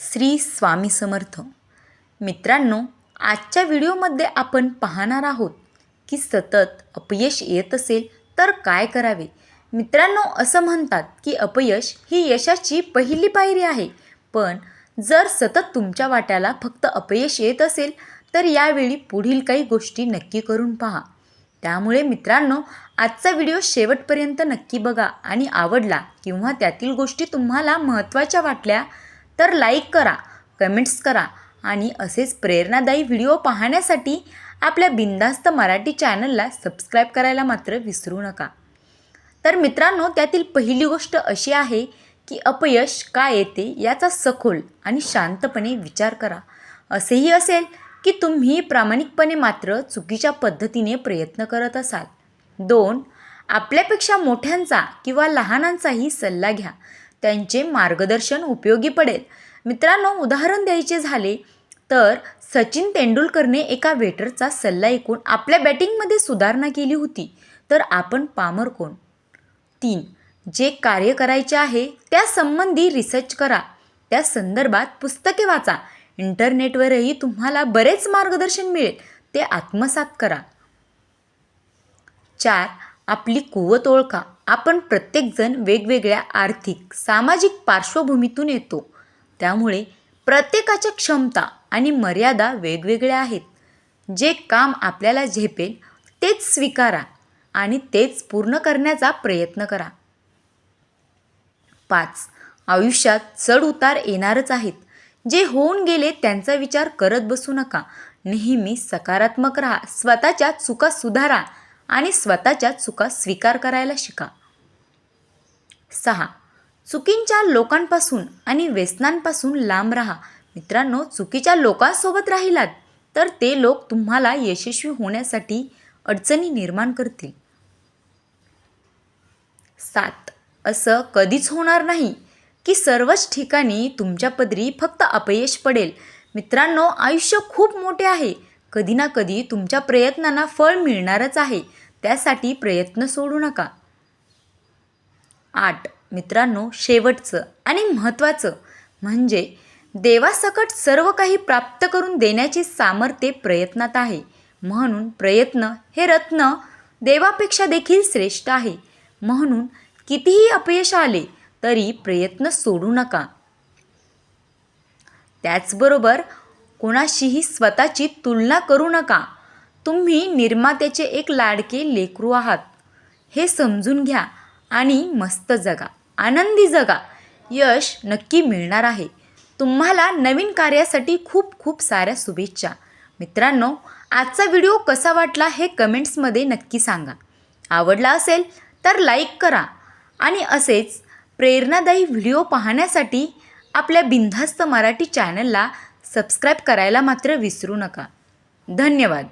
श्री स्वामी समर्थ. मित्रांनो आजच्या व्हिडिओमध्ये आपण पाहणार आहोत की सतत अपयश येत असेल तर काय करावे? मित्रांनो असं म्हणतात की अपयश ही यशाची पहिली पायरी आहे. पण जर सतत तुमच्या वाट्याला फक्त अपयश येत असेल तर यावेळी पुढील काही गोष्टी नक्की करून पहा. त्यामुळे मित्रांनो आजचा व्हिडिओ शेवटपर्यंत नक्की बघा आणि आवडला किंवा त्यातील गोष्टी तुम्हाला महत्त्वाच्या वाटल्या तर लाईक करा कमेंट्स करा आणि असेच प्रेरणादायी व्हिडिओ पाहण्यासाठी आपल्या बिंदास्त मराठी चॅनलला सबस्क्राईब करायला मात्र विसरू नका. तर मित्रांनो त्यातील पहिली गोष्ट अशी आहे की अपयश का येते याचा सखोल आणि शांतपणे विचार करा. असेही असेल की तुम्ही प्रामाणिकपणे मात्र चुकीच्या पद्धतीने प्रयत्न करत असाल. दोन आपल्यापेक्षा मोठ्यांचा किंवा लहानांचाही सल्ला घ्या. त्यांचे मार्गदर्शन उपयोगी पडेल. मित्रांनो उदाहरण द्यायचे झाले तर सचिन तेंडुलकरने एका वेटरचा सल्ला ऐकून आपल्या बॅटिंगमध्ये सुधारणा केली होती. तर आपण पामर कोण? तीन. जे कार्य करायचे आहे त्या संबंधी रिसर्च करा. त्या संदर्भात पुस्तके वाचा. इंटरनेटवरही तुम्हाला बरेच मार्गदर्शन मिळेल. ते आत्मसात करा. चार. आपली कुवत ओळखा. आपण प्रत्येकजण वेगवेगळ्या आर्थिक सामाजिक पार्श्वभूमीतून येतो. त्यामुळे प्रत्येकाच्या क्षमता आणि मर्यादा वेगवेगळ्या आहेत. जे काम आपल्याला झेपेल तेच स्वीकारा आणि तेच पूर्ण करण्याचा प्रयत्न करा. पाच. आयुष्यात चढ उतार येणारच आहेत. जे होऊन गेले त्यांचा विचार करत बसू नका. नेहमी सकारात्मक राहा. स्वतःच्या चुका सुधारा. आणि स्वतःच्या चुका स्वीकार करायला शिका. सहा. चुकींच्या लोकांपासून आणि व्यसनांपासून लांब राहा. मित्रांनो चुकीच्या लोकांसोबत राहिलात तर ते लोक तुम्हाला यशस्वी होण्यासाठी अडचणी निर्माण करतील. सात. असं कधीच होणार नाही की सर्वच ठिकाणी तुमच्या पदरी फक्त अपयश पडेल. मित्रांनो आयुष्य खूप मोठे आहे. कधी ना कधी तुमच्या प्रयत्नांना फळ मिळणारच आहे. त्यासाठी प्रयत्न सोडू नका. आठ. मित्रांनो शेवटचं आणि महत्त्वाचं म्हणजे देवासकट सर्व काही प्राप्त करून देण्याचे सामर्थ्य प्रयत्नात आहे. म्हणून प्रयत्न हे रत्न देवापेक्षा देखील श्रेष्ठ आहे. म्हणून कितीही अपयश आले तरी प्रयत्न सोडू नका. त्याचबरोबर कोणाशीही स्वतःची तुलना करू नका. तुम्ही निर्मात्याचे एक लाडके लेकरू आहात. हे समजून घ्या आणि मस्त जगा. आनंदी जगा. यश नक्की मिळणार आहे. तुम्हाला नवीन कार्यासाठी खूप खूप साऱ्या शुभेच्छा. मित्रांनो आजचा व्हिडिओ कसा वाटला हे कमेंट्समध्ये नक्की सांगा. आवडला असेल तर लाईक करा आणि असेच प्रेरणादायी व्हिडिओ पाहण्यासाठी आपल्या बिनधास्त मराठी चॅनलला सबस्क्राईब करायला मात्र विसरू नका. धन्यवाद.